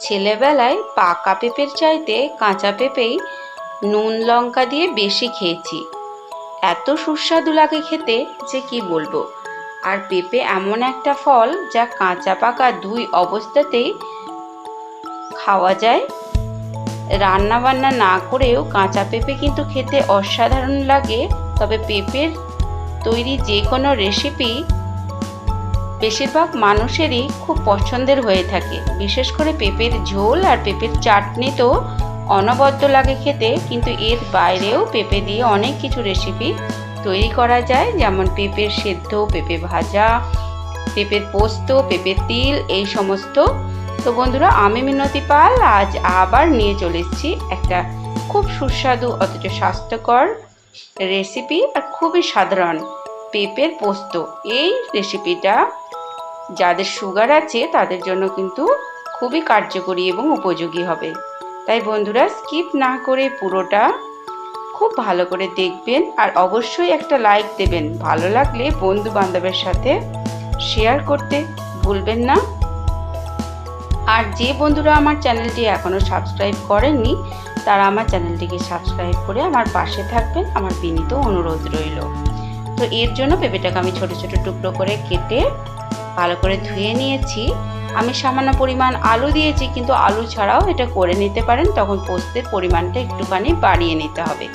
ছেলেবেলায় পাকা পেঁপের চাইতে কাঁচা পেঁপেই নুন, লঙ্কা দিয়ে বেশি খেয়েছি। এত সুস্বাদু লাগে খেতে যে কি বলব? আর পেঁপে এমন একটা ফল যা কাঁচা পাকা দুই অবস্থাতেই খাওয়া যায়। রান্না বান্না না করেও কাঁচা পেঁপে কিন্তু খেতে অসাধারণ লাগে। তবে পেঁপের তৈরি যে কোনো রেসিপি বেশিরভাগ মানুষেরই খুব পছন্দের হয়ে থাকে। বিশেষ করে পেঁপের ঝোল আর পেঁপের চাটনি তো অনবদ্য লাগে খেতে, কিন্তু এর বাইরেও পেঁপে দিয়ে অনেক কিছু রেসিপি তৈরি করা যায়, যেমন পেঁপের সেদ্ধ, পেঁপে ভাজা, পেঁপের পোস্ত, পেঁপের তিল, এই সমস্ত। তো বন্ধুরা, আমি মিনতি পাল, আজ আবার নিয়ে চলে এসেছি একটা খুব সুস্বাদু, অথচ স্বাস্থ্যকর রেসিপি আর খুবই সাধারণ পেঁপের পোস্ত। এই রেসিপিটা যাদের সুগার আছে, তাদের জন্য কিন্তু খুবই কার্যকরী এবং উপযোগী হবে। তাই বন্ধুরা স্কিপ না করে পুরোটা খুব ভালো করে দেখবেন আর অবশ্যই একটা লাইক দেবেন। ভালো লাগলে বন্ধু বান্ধবের সাথে শেয়ার করতে ভুলবেন না। আর যে বন্ধুরা আমার চ্যানেলটি এখনও সাবস্ক্রাইব করেননি, তারা আমার চ্যানেলটিকে সাবস্ক্রাইব করে আমার পাশে থাকবেন। আমার বিনীত অনুরোধ রইল। তো এর জন্য পেঁপেটাকে আমি ছোট ছোট টুকরো করে কেটে ভালো করে ধুয়ে নিয়েছি। আমি সামান্য পরিমাণ আলু দিয়েছি, কিন্তু আলু ছাড়াও এটা করে নিতে পারেন। তখন পোস্তের পরিমাণটা একটুখানি বাড়িয়ে নিতে হবে।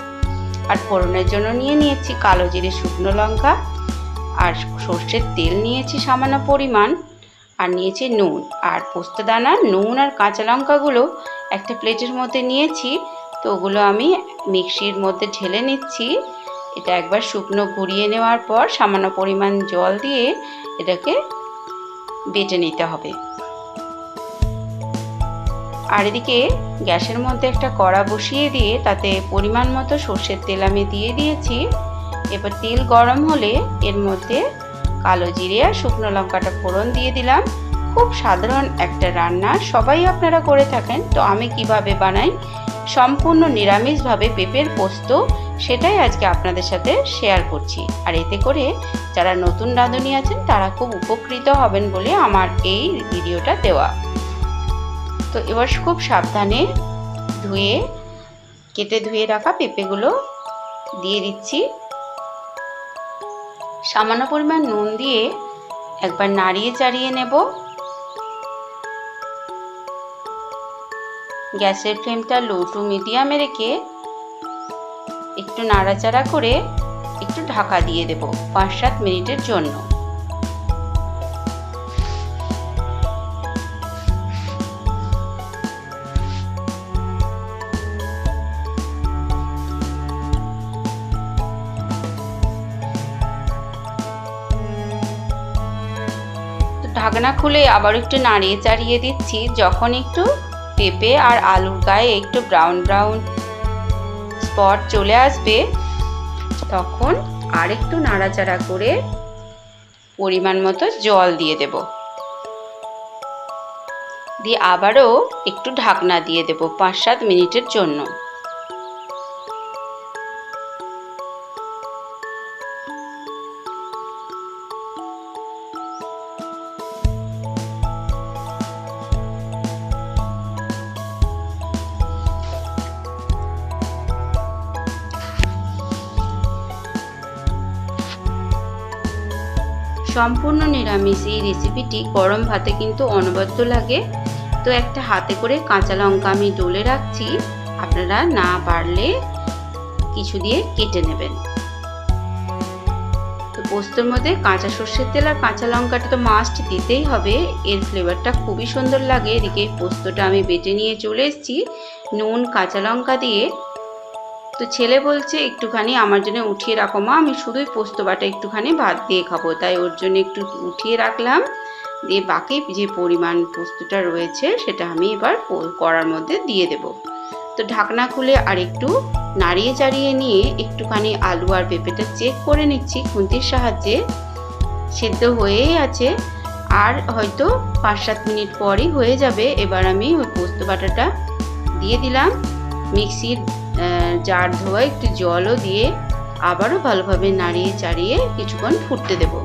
আর ফোড়নের জন্য নিয়ে নিয়েছি কালো জিরে শুকনো লঙ্কা আর সর্ষের তেল নিয়েছি সামান্য পরিমাণ। আর নিয়েছি নুন। আর পোস্তদানা নুন আর কাঁচা লঙ্কাগুলো একটা প্লেটের মধ্যে নিয়েছি। তো ওগুলো আমি মিক্সির মধ্যে ঢেলে নিচ্ছি। এটা একবার শুকনো ঘুরিয়ে নেওয়ার পর সামান্য পরিমাণ জল দিয়ে এটাকে বেটে নিতে হবে। আর এদিকে গ্যাসের মধ্যে একটা কড়া বসিয়ে দিয়ে তাতে পরিমাণ মতো সর্ষের তেল আমি দিয়ে দিয়েছি। এবার তেল গরম হলে এর মধ্যে কালো জিরে আর শুকনো লঙ্কাটা ফোড়ন দিয়ে দিলাম। খুব সাধারণ একটা রান্না, সবাই আপনারা করে থাকেন। তো আমি কীভাবে বানাই? সম্পূর্ণ নিরামিষভাবে পেঁপের পোস্ত সেটাই আজকে আপনাদের সাথে শেয়ার করছি। আর এতে করে যারা নতুন রাঁধুনি আছেন, তারা খুব উপকৃত হবেন বলে আমার এই ভিডিওটা দেওয়া। তো এবার খুব সাবধানে ধুয়ে, কেটে ধুয়ে রাখা পেঁপেগুলো দিয়ে দিচ্ছি। সামান্য পরিমাণ নুন দিয়ে একবার নাড়িয়ে চাড়িয়ে নেব। গ্যাসের ফ্লেমটা লো টু মিডিয়ামে রেখে একটু নাড়াচাড়া করে একটু ঢাকা দিয়ে দেব পাঁচ সাত মিনিটের জন্য। ঢাকনা খুলে আবার একটু নাড়িয়ে চাড়িয়ে দিচ্ছি, যখন একটু পেঁপে আর আলুর গায়ে একটু ব্রাউন ব্রাউন স্পট চলে আসবে, তখন আরেকটু নাড়াচাড়া করে পরিমাণ মতো জল দিয়ে দেব। দিয়ে আবারও একটু ঢাকনা দিয়ে দেব পাঁচ সাত মিনিটের জন্য। সম্পূর্ণ নিরামিষ এই রেসিপিটি গরম ভাতে কিন্তু অনবদ্য লাগে। তো একটা হাতে করে কাঁচা লঙ্কা আমি ডলে রাখছি। আপনারা না পারলে কিছু দিয়ে কেটে নেবেন। তো পোস্তর মধ্যে কাঁচা সর্ষের তেল আর কাঁচা লঙ্কাটা তো মাস্ট দিতেই হবে। এর ফ্লেভারটা খুবই সুন্দর লাগে। এদিকে পোস্তটা আমি বেটে নিয়ে চলে এসেছি। নুন, কাঁচা লঙ্কা দিয়ে তো ছেলে বলছে, একটুখানি আমার জন্য উঠিয়ে রাখো মা, আমি শুধুই পোস্ত বাটা একটুখানি ভাত দিয়ে খাব। তাই ওর জন্য একটু উঠিয়ে রাখলাম। দিয়ে বাকি যে পরিমাণ পোস্তটা রয়েছে, সেটা আমি এবার কড়ার মধ্যে দিয়ে দেব। তো ঢাকনা খুলে আর একটু নাড়িয়ে চাড়িয়ে নিয়ে একটুখানি আলু আর পেঁপেটা চেক করে নিচ্ছি, খুন্তির সাহায্যে। সেদ্ধ হয়েই আছে। আর হয়তো পাঁচ সাত মিনিট পরই হয়ে যাবে। এবার আমি ওই পোস্ত বাটাটা দিয়ে দিলাম। মিক্সির জার ধোয়া একটু জলও দিয়ে আবারও ভালোভাবে নাড়িয়ে চাড়িয়ে কিছুক্ষণ ফুটতে দেবো।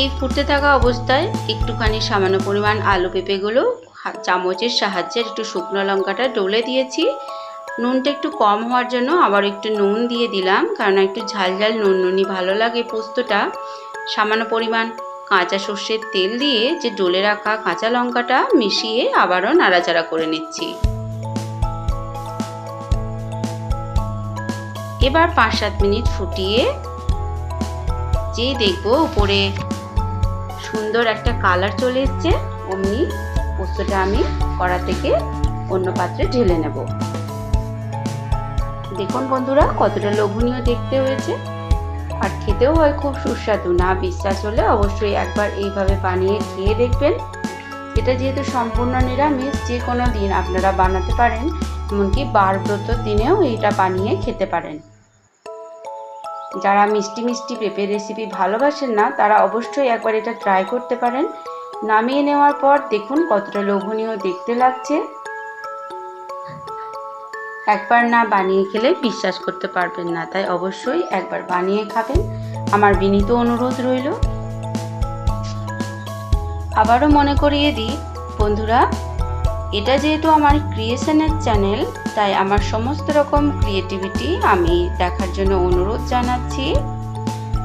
এই ফুটতে থাকা অবস্থায় একটুখানি সামান্য পরিমাণ আলু পেঁপেগুলো চামচের সাহায্যে একটু শুকনো লঙ্কাটা ডলে দিয়েছি। নুনটা একটু কম হওয়ার জন্য আবার একটু নুন দিয়ে দিলাম, কারণ একটু ঝাল ঝাল নুন নুনি ভালো লাগে পোস্তটা। সামান্য পরিমাণ কাঁচা সর্ষের তেল দিয়ে যে ডলে রাখা কাঁচা লঙ্কাটা মিশিয়ে আবারও নাড়াচাড়া করে নিচ্ছি। এবার পাঁচ সাত মিনিট ফুটিয়ে যেই দেখব উপরে সুন্দর একটা কালার চলে এসছে, অমনি পোস্তটা আমি কড়া থেকে অন্য পাত্রে ঢেলে নেব। দেখুন বন্ধুরা, কতটা লোভনীয় দেখতে হয়েছে। আর খেতেও হয় খুব সুস্বাদু। না বিশ্বাস হলে অবশ্যই একবার এইভাবে বানিয়ে খেয়ে দেখবেন। এটা যেহেতু সম্পূর্ণ নিরামিষ যে কোনো দিন আপনারা বানাতে পারেন, এমনকি বার ব্রতর দিনেও এটা বানিয়ে খেতে পারেন। যারা মিষ্টি মিষ্টি পেঁপে রেসিপি ভালোবাসেন না, তারা অবশ্যই একবার এটা ট্রাই করতে পারেন। নামিয়ে নেওয়ার পর দেখুন কতটা লোভনীয় দেখতে লাগছে। একবার না বানিয়ে খেলে বিশ্বাস করতে পারবেন না, তাই অবশ্যই একবার বানিয়ে খাবেন। আমার বিনীত অনুরোধ রইল। আবারও মনে করিয়ে দিই, বন্ধুরা, এটা যেহেতু আমার ক্রিয়েশনের চ্যানেল তাই আমার সমস্ত রকম ক্রিয়েটিভিটি আমি দেখার জন্য অনুরোধ জানাচ্ছি।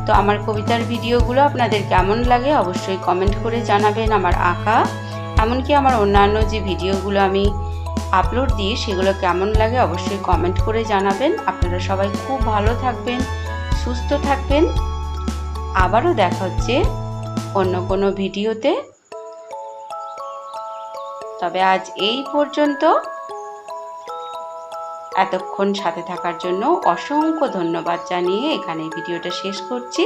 তো আমার কবিতার ভিডিওগুলো আপনাদের কেমন লাগে অবশ্যই কমেন্ট করে জানাবেন আমার আঁকা, এমনকি আমার অন্যান্য যে ভিডিওগুলো আমি আপলোড দিই সেগুলো কেমন লাগে অবশ্যই কমেন্ট করে জানাবেন। আপনারা সবাই খুব ভালো থাকবেন, সুস্থ থাকবেন। আবারও দেখা হচ্ছে অন্য কোনো ভিডিওতে। তবে আজ এই পর্যন্ত। এতক্ষণ সাথে থাকার জন্য অসংখ্য ধন্যবাদ জানিয়ে এখানে ভিডিওটা শেষ করছি।